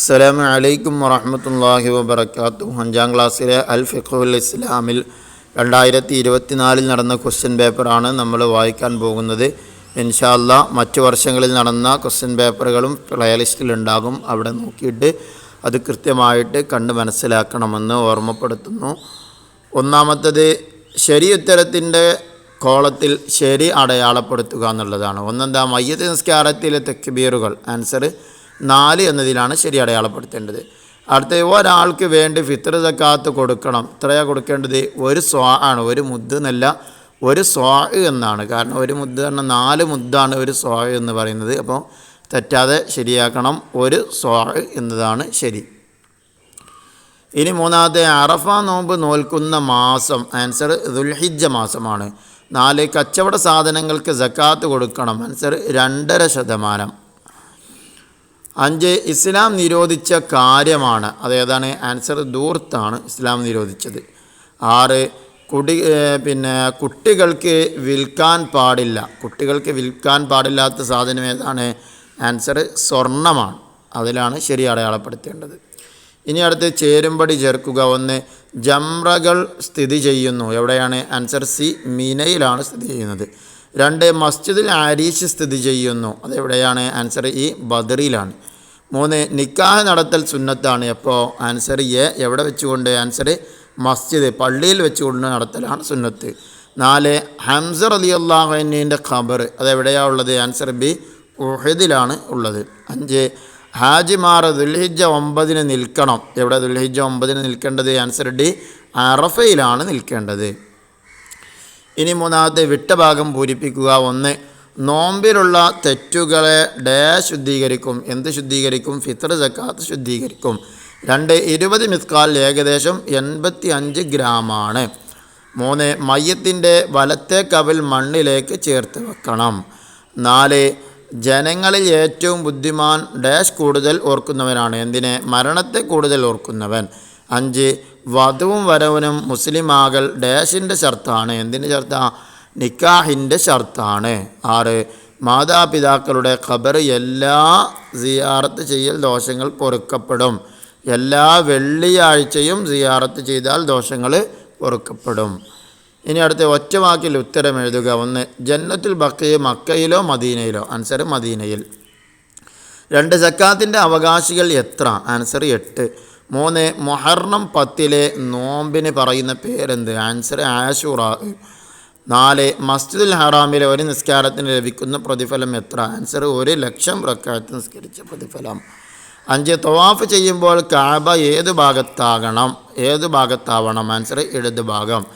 അസ്സലാമു അലൈക്കും വറഹമത്തല്ലാഹി വബർക്കാത്തു അഞ്ചാം ക്ലാസ്സിലെ അൽ ഫിഖുൽ ഇസ്ലാമിൽ രണ്ടായിരത്തി ഇരുപത്തിനാലിൽ നടന്ന ക്വസ്റ്റ്യൻ പേപ്പറാണ് നമ്മൾ വായിക്കാൻ പോകുന്നത്. ഇൻഷാല്ല മറ്റു വർഷങ്ങളിൽ നടന്ന ക്വസ്റ്റ്യൻ പേപ്പറുകളും പ്ലേലിസ്റ്റിലുണ്ടാകും. അവിടെ നോക്കിയിട്ട് അത് കൃത്യമായിട്ട് കണ്ട് മനസ്സിലാക്കണമെന്ന് ഓർമ്മപ്പെടുത്തുന്നു. ഒന്നാമത്തത് ശരി ഉത്തരത്തിന്റെ കോളത്തിൽ ശരി അടയാളപ്പെടുത്തുക എന്നുള്ളതാണ്. ഒന്നെന്താ? മയ്യത്ത് നിസ്കാരത്തിലെ തെക്കുബീറുകൾ ആൻസർ നാല് എന്നതിലാണ് ശരി അടയാളപ്പെടുത്തേണ്ടത്. അടുത്ത ഒരാൾക്ക് വേണ്ടി ഫിത്ര സക്കാത്ത് കൊടുക്കണം. ഇത്രയാണ് കൊടുക്കേണ്ടത്? ഒരു സ്വാ ആണ്. ഒരു മുദ്ദ് എന്നല്ല ഒരു സ്വാ എന്നാണ്. കാരണം ഒരു മുദ്ദ് പറഞ്ഞാൽ നാല് മുദ്ദാണ് ഒരു സ്വാ എന്ന് പറയുന്നത്. അപ്പോൾ തെറ്റാതെ ശരിയാക്കണം. ഒരു സ്വാ എന്നതാണ് ശരി. ഇനി മൂന്നാമത്തെ അറഫ നോമ്പ് നോൽക്കുന്ന മാസം ആൻസർ ദുൽഹിജ മാസമാണ്. നാല് കച്ചവട സാധനങ്ങൾക്ക് സക്കാത്ത് കൊടുക്കണം. ആൻസർ രണ്ടര ശതമാനം. അഞ്ച് ഇസ്ലാം നിരോധിച്ച കാര്യമാണ്. അതേതാണ് ആൻസർ ദൂർത്താണ് ഇസ്ലാം നിരോധിച്ചത്. ആറ് കുടി പിന്നെ കുട്ടികൾക്ക് വിൽക്കാൻ പാടില്ല. കുട്ടികൾക്ക് വിൽക്കാൻ പാടില്ലാത്ത സാധനം ഏതാണ്? ആൻസർ സ്വർണമാണ് അതിലാണ് ശരി അടയാളപ്പെടുത്തേണ്ടത്. ഇനി അടുത്ത് ചേരുംപടി ചേർക്കുക. ഒന്ന് ജംറകൾ സ്ഥിതി ചെയ്യുന്നു. എവിടെയാണ്? ആൻസർ സി മീനയിലാണ് സ്ഥിതി ചെയ്യുന്നത്. രണ്ട് മസ്ജിദിൽ ആരീഷ് സ്ഥിതി ചെയ്യുന്നു. അതെവിടെയാണ്? ആൻസർ ഇ ബദറിയിലാണ് മൂന്ന് നിക്കാഹ് നടത്തൽ സുന്നത്താണ്. അപ്പോൾ ആൻസർ എ എവിടെ വെച്ചുകൊണ്ട്? ആൻസർ മസ്ജിദ് പള്ളിയിൽ വെച്ചുകൊണ്ട് നടത്തലാണ് സുന്നത്ത്. നാല് ഹംസർ അലി അള്ളാഹുവിന്റെ ഖബർ. അതെവിടെയാണ് ഉള്ളത്? ആൻസർ ബി ഉഹദിലാണ് ഉള്ളത്. അഞ്ച് ഹാജിമാർ ദുൽഹിജ ഒമ്പതിന് നിൽക്കണം. എവിടെ ദുൽഹിജ ഒമ്പതിന് നിൽക്കേണ്ടത്? ആൻസർ ഡി അറഫയിലാണ് നിൽക്കേണ്ടത്. ഇനി മൂന്നാമത്തെ വിട്ട ഭാഗം പൂരിപ്പിക്കുക. ഒന്ന് നോമ്പിലുള്ള തെറ്റുകളെ ഡേ ശുദ്ധീകരിക്കും. എന്ത് ശുദ്ധീകരിക്കും? ഫിത്ര ജക്കാത്ത് ശുദ്ധീകരിക്കും. രണ്ട് ഇരുപത് മിസ്കാൽ ഏകദേശം എൺപത്തി അഞ്ച് ഗ്രാമാണ്. മൂന്ന് മയ്യത്തിന്റെ വലത്തെ കവിൽ മണ്ണിലേക്ക് ചേർത്ത് വെക്കണം. നാല് ജനങ്ങളിൽ ഏറ്റവും ബുദ്ധിമാൻ ഡാഷ് കൂടുതൽ ഓർക്കുന്നവനാണ്. എന്തിനെ? മരണത്തെ കൂടുതൽ ഓർക്കുന്നവൻ. അഞ്ച് വധുവും വരവനും മുസ്ലിമാകൽ ഡാഷിന്റെ ഷർത്താണ്. എന്തിന്റെ ഷർത്ത? നിക്കാഹിന്റെ ഷർത്താണ്. ആറ് മാതാപിതാക്കളുടെ ഖബർ എല്ലാ സിയാറത്ത് ചെയ്യൽ ദോഷങ്ങൾ പൊറുക്കപ്പെടും. എല്ലാ വെള്ളിയാഴ്ചയും സിയാറത്ത് ചെയ്താൽ ദോഷങ്ങൾ പൊറുക്കപ്പെടും. ഇനി അടുത്ത ഒറ്റവാക്കിൽ ഉത്തരം എഴുതുക. ഒന്ന് ജന്നത്തുൽ ബക്കയെ മക്കയിലോ മദീനയിലോ? ആൻസർ മദീനയിൽ. രണ്ട് സക്കാത്തിന്റെ അവകാശികൾ എത്ര? ആൻസർ എട്ട്. മൂന്ന് മൊഹർണം പത്തിലെ നോമ്പിന് പറയുന്ന പേരെന്ത്? ആൻസർ ആഷുറ. നാല് മസ്ജിദുൽ ഹറാമിലെ ഒരു നിസ്കാരത്തിന് ലഭിക്കുന്ന പ്രതിഫലം എത്ര? ആൻസർ ഒരു ലക്ഷം റക്കാത്ത് നിസ്കരിച്ച പ്രതിഫലം. അഞ്ച് തവാഫ് ചെയ്യുമ്പോൾ കാബ ഏത് ഭാഗത്താകണം? ഏത് ഭാഗത്താവണം? ആൻസർ ഇടത് ഭാഗം.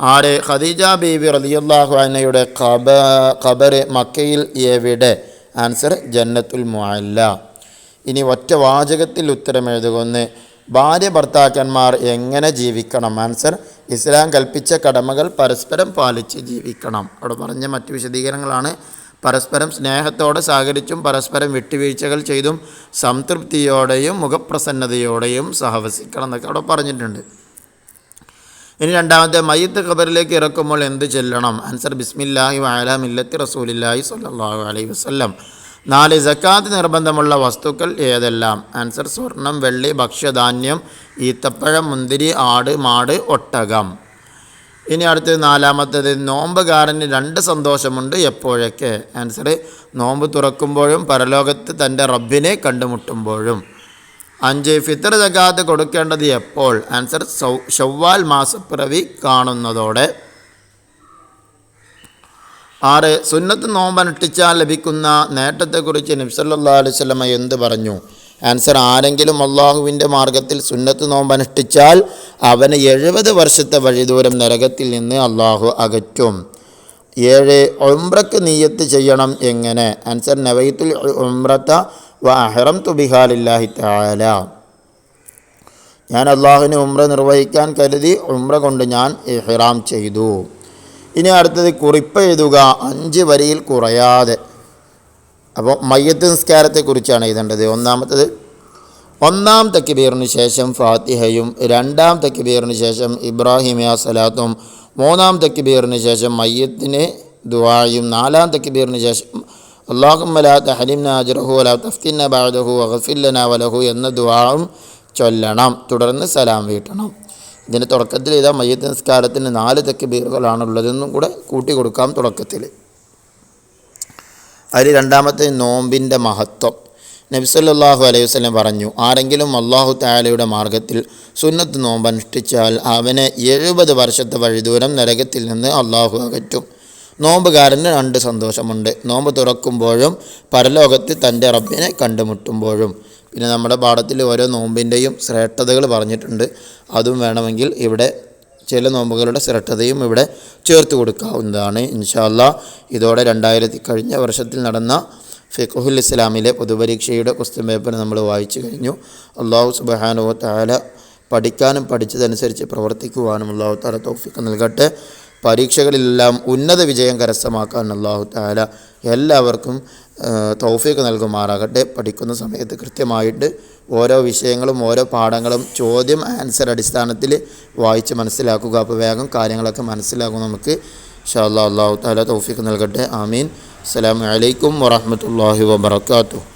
ആറ് ഖദീജ ബീബി റലിയല്ലാഹു ഖബ ഖബർ മക്കയിൽ എവിടെ? ആൻസർ ജന്നത്തുൽ മുഅല്ല. ഇനി ഒറ്റ വാചകത്തിൽ ഉത്തരം എഴുതുക ഒന്ന് ഭാര്യ ഭർത്താക്കന്മാർ എങ്ങനെ ജീവിക്കണം? ആൻസർ ഇസ്ലാം കൽപ്പിച്ച കടമകൾ പരസ്പരം പാലിച്ച് ജീവിക്കണം. അവിടെ പറഞ്ഞ മറ്റു വിശദീകരണങ്ങളാണ്. പരസ്പരം സ്നേഹത്തോടെ സഹകരിച്ചും പരസ്പരം വിട്ടുവീഴ്ചകൾ ചെയ്തും സംതൃപ്തിയോടെയും മുഖപ്രസന്നതയോടെയും സഹവസിക്കണം എന്നൊക്കെ അവിടെ പറഞ്ഞിട്ടുണ്ട്. ഇനി രണ്ടാമത്തെ മയ്യത്ത് ഖബറിലേക്ക് ഇറക്കുമ്പോൾ എന്ത് ചെല്ലണം? ആൻസർ ബിസ്മില്ലാഹി വഅല മില്ലത്തി റസൂലില്ലാഹി സ്വല്ലല്ലാഹു അലൈഹി വസല്ലം. നാല് സക്കാത്ത് നിർബന്ധമുള്ള വസ്തുക്കൾ ഏതെല്ലാം? ആൻസർ സ്വർണം വെള്ളി ഭക്ഷ്യധാന്യം ഈത്തപ്പഴം മുന്തിരി ആട് മാട് ഒട്ടകം. ഇനി അടുത്തത് നാലാമത്തേത് നോമ്പുകാരന് രണ്ട് സന്തോഷമുണ്ട് എപ്പോഴൊക്കെ? ആൻസർ നോമ്പ് തുറക്കുമ്പോഴും പരലോകത്ത് തന്റെ റബ്ബിനെ കണ്ടുമുട്ടുമ്പോഴും. അഞ്ച് ഫിത്തർ ജക്കാത്ത് കൊടുക്കേണ്ടത് എപ്പോൾ? ആൻസർ ഷവ്വാൽ മാസപ്പിറവി കാണുന്നതോടെ. ആറ് സുന്നത്ത് നോമ്പനുഷ്ഠിച്ചാൽ ലഭിക്കുന്ന നേട്ടത്തെക്കുറിച്ച് നബ്സല്ലാ സ്വലമ എന്ത് പറഞ്ഞു? ആൻസർ ആരെങ്കിലും അള്ളാഹുവിന്റെ മാർഗത്തിൽ സുന്നത്ത് നോമ്പനുഷ്ഠിച്ചാൽ അവന് എഴുപത് വർഷത്തെ വഴിദൂരം നരകത്തിൽ നിന്ന് അള്ളാഹു അകറ്റും. ഏഴ് ഉംറക്ക് നീയത്ത് ചെയ്യണം എങ്ങനെ? ആൻസർ നവൈത്തുൽ ഒമ്രത്ത വ അഹറം തുബിഹാലില്ലാഹി താല ഞാൻ അള്ളാഹുവിന് ഉമ്ര നിർവഹിക്കാൻ കരുതി ഉമ്ര കൊണ്ട് ഞാൻ ഇഹ്റാം ചെയ്തു. ഇനി അടുത്തത് കുറിപ്പ് എഴുതുക. അഞ്ച് വരിയിൽ കുറയാതെ. അപ്പോൾ മയ്യത്ത് നിസ്കാരത്തെക്കുറിച്ചാണ് എഴുതേണ്ടത്. ഒന്നാമത്തത് ഒന്നാം തക്കിബീറിന് ശേഷം ഫാത്തിഹയും രണ്ടാം തക്കിബീറിന് ശേഷം ഇബ്രാഹിമിയ സലാത്തും മൂന്നാം തക്കിബീറിന് ശേഷം മയ്യത്തിന് ദുവായും നാലാം തക്കിബീറിന് ശേഷം അള്ളാഹുമലാ തഹലിംന അജ്റഹു വലാ തഫ്തിന്ന ബഅദഹു അഹഫില്ലന ലനാ വലഹു എന്ന ദുവാവും ചൊല്ലണം. തുടർന്ന് സലാം വീട്ടണം. ഇതിന്റെ തുടക്കത്തിൽ ഇതാ മയ്യത്ത് നിസ്കാരത്തിന് നാല് തെക്കുബീറുകളാണുള്ളതെന്നും കൂടെ കൂട്ടി കൊടുക്കാം തുടക്കത്തിൽ. അതിൽ രണ്ടാമത്തെ നോമ്പിന്റെ മഹത്വം. നബ്സല്ലാഹു അലൈഹി വസ്ലം പറഞ്ഞു ആരെങ്കിലും അള്ളാഹു താലയുടെ മാർഗത്തിൽ സുന്നത്ത് നോമ്പ് അനുഷ്ഠിച്ചാൽ അവനെ എഴുപത് വർഷത്തെ വഴിദൂരം നരകത്തിൽ നിന്ന് അള്ളാഹു അകറ്റും. നോമ്പുകാരന് രണ്ട് സന്തോഷമുണ്ട്. നോമ്പ് തുറക്കുമ്പോഴും പരലോകത്ത് തന്റെ റബ്ബിനെ കണ്ടുമുട്ടുമ്പോഴും. പിന്നെ നമ്മുടെ പാഠത്തിൽ ഓരോ നോമ്പിന്റെയും ശ്രേഷ്ഠതകൾ പറഞ്ഞിട്ടുണ്ട്. അതും വേണമെങ്കിൽ ഇവിടെ ചില നോമ്പുകളുടെ ശ്രേഷ്ഠതയും ഇവിടെ ചേർത്ത് കൊടുക്കാവുന്നതാണ്. ഇൻഷാല്ല ഇതോടെ രണ്ടായിരത്തി കഴിഞ്ഞ വർഷത്തിൽ നടന്ന ഫിഖുൽ ഇസ്ലാമിലെ പൊതുപരീക്ഷയുടെ ക്വസ്റ്റ്യൻ പേപ്പർ നമ്മൾ വായിച്ചു കഴിഞ്ഞു. അള്ളാഹു സുബാനോ താല പഠിക്കാനും പഠിച്ചതനുസരിച്ച് പ്രവർത്തിക്കുവാനും അള്ളാഹു താല തോഫിക്ക് നൽകട്ടെ. പരീക്ഷകളിലെല്ലാം ഉന്നത വിജയം കരസ്ഥമാക്കാൻ അള്ളാഹു താല എല്ലാവർക്കും തൗഫീക്ക് നൽകുമാറാകട്ടെ. പഠിക്കുന്ന സമയത്ത് കൃത്യമായിട്ട് ഓരോ വിഷയങ്ങളും ഓരോ പാഠങ്ങളും ചോദ്യം ആൻസർ അടിസ്ഥാനത്തിൽ വായിച്ച് മനസ്സിലാക്കുക. അപ്പോൾ വേഗം കാര്യങ്ങളൊക്കെ മനസ്സിലാകും നമുക്ക്. ഷാ അള്ളാഹു താല തൗഫീക്ക് നൽകട്ടെ. ആമീൻ. അസ്സാം വലൈക്കും വറഹ്മത്തുള്ളാഹി വബറകാതുഹു.